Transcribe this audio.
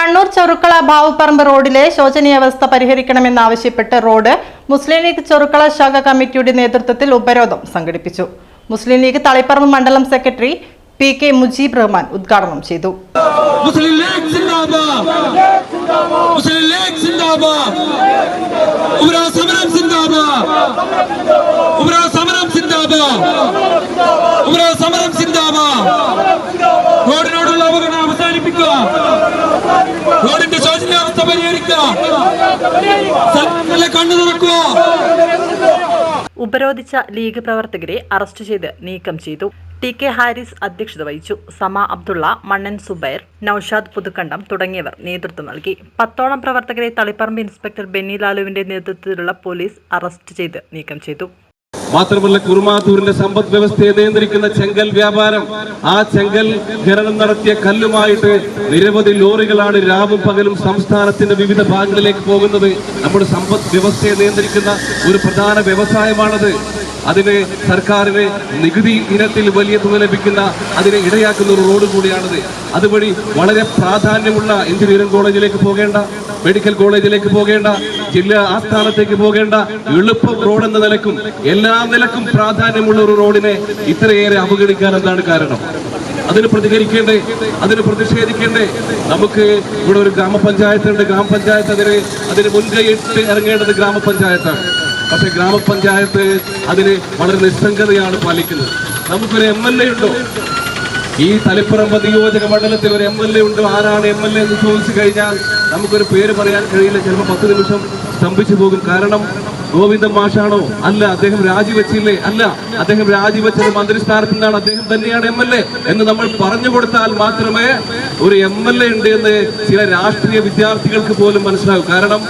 കണ്ണൂർ ചെറുക്കള ഭാവുപറമ്പ് റോഡിലെ ശോചനീയാവസ്ഥ പരിഹരിക്കണമെന്നാവശ്യപ്പെട്ട് റോഡ് മുസ്ലിം ലീഗ് ചെറുക്കള ശാഖ കമ്മിറ്റിയുടെ നേതൃത്വത്തിൽ ഉപരോധം സംഘടിപ്പിച്ചു. മുസ്ലിം ലീഗ് തളിപ്പറമ്പ് മണ്ഡലം secretary P K Mujeeb Rahman ഉദ്ഘാടനം ചെയ്തു. മുസ്ലിം ലീഗ് ലീഗ് സമരം സിന്ദാബാദ്. ഉമറാ സമരം സിന്ദാബാദ്. ഉപരോധിച്ച ലീഗ് പ്രവർത്തകരെ അറസ്റ്റ് ചെയ്ത് നീക്കം ചെയ്തു. ടി കെ ഹാരിസ് അധ്യക്ഷത വഹിച്ചു. സമ അബ്ദുള്ള മണ്ണൻ സുബൈർ നൌഷാദ് പുതുക്കണ്ടം തുടങ്ങിയവർ നേതൃത്വം നൽകി. പത്തോളം പ്രവർത്തകരെ തളിപ്പറമ്പ് ഇൻസ്പെക്ടർ ബെന്നി ലാലുവിന്റെ നേതൃത്വത്തിലുള്ള പോലീസ് അറസ്റ്റ് ചെയ്ത് നീക്കം ചെയ്തു. മാത്രമല്ല കുറുമാത്തൂരിന്റെ സമ്പദ് വ്യവസ്ഥയെ നിയന്ത്രിക്കുന്ന ചെങ്കൽ വ്യാപാരം ആ ചെങ്കൽ ഖനനം നടത്തിയ കല്ലുമായിട്ട് നിരവധി ലോറികളാണ് രാവും പകലും സംസ്ഥാനത്തിന്റെ വിവിധ ഭാഗങ്ങളിലേക്ക് പോകുന്നത്. നമ്മുടെ സമ്പദ് വ്യവസ്ഥയെ നിയന്ത്രിക്കുന്ന ഒരു പ്രധാന വ്യവസായമാണത്. അതിന് സർക്കാരിന് നികുതി ഇനത്തിൽ വലിയ തുക ലഭിക്കുന്ന അതിനെ ഇടയാക്കുന്ന ഒരു റോഡ് കൂടിയാണിത്. അതുവഴി വളരെ പ്രാധാന്യമുള്ള എഞ്ചിനീയറിംഗ് കോളേജിലേക്ക് പോകേണ്ട മെഡിക്കൽ കോളേജിലേക്ക് പോകേണ്ട ജില്ലാ ആസ്ഥാനത്തേക്ക് പോകേണ്ട എളുപ്പം റോഡ് എന്ന നിലക്കും എല്ലാ നിലക്കും പ്രാധാന്യമുള്ള ഒരു റോഡിനെ ഇത്രയേറെ അവഗണിക്കാൻ എന്താണ് കാരണം? അതിന് പ്രതികരിക്കേണ്ടേ? അതിന് പ്രതിഷേധിക്കേണ്ടേ? നമുക്ക് ഇവിടെ ഒരു ഗ്രാമപഞ്ചായത്ത് ഉണ്ട് ഗ്രാമപഞ്ചായത്ത് അതിന് അതിന് മുൻകൈയിട്ട് ഇറങ്ങേണ്ടത് ഗ്രാമപഞ്ചായത്താണ്. പക്ഷെ ഗ്രാമപഞ്ചായത്ത് അതിന് വളരെ നിസ്സംഗതയാണ് പാലിക്കുന്നത്. നമുക്കൊരു എം എൽ എ ഉണ്ടോ? ഈ തളിപ്പറമ്പ് നിയോജക മണ്ഡലത്തിൽ ഒരു എം എൽ എ ഉണ്ട്. ആരാണ് എം എൽ എ എന്ന് ചോദിച്ചു കഴിഞ്ഞാൽ നമുക്കൊരു പേര് പറയാൻ കഴിയില്ല. ചിലപ്പോൾ പത്ത് നിമിഷം സ്തംഭിച്ചു പോകും. കാരണം ഗോവിന്ദൻ മാഷാണോ? അല്ല. അദ്ദേഹം രാജിവെച്ചില്ലേ? അല്ല. അദ്ദേഹം രാജിവെച്ചത് മന്ത്രിസ്ഥാനത്ത് നിന്നാണ് അദ്ദേഹം തന്നെയാണ് എം എൽ എ എന്ന് നമ്മൾ പറഞ്ഞു കൊടുത്താൽ മാത്രമേ ഒരു എം എൽ എ ഉണ്ട് എന്ന് ചില രാഷ്ട്രീയ വിദ്യാർത്ഥികൾക്ക് പോലും മനസ്സിലാകും. കാരണം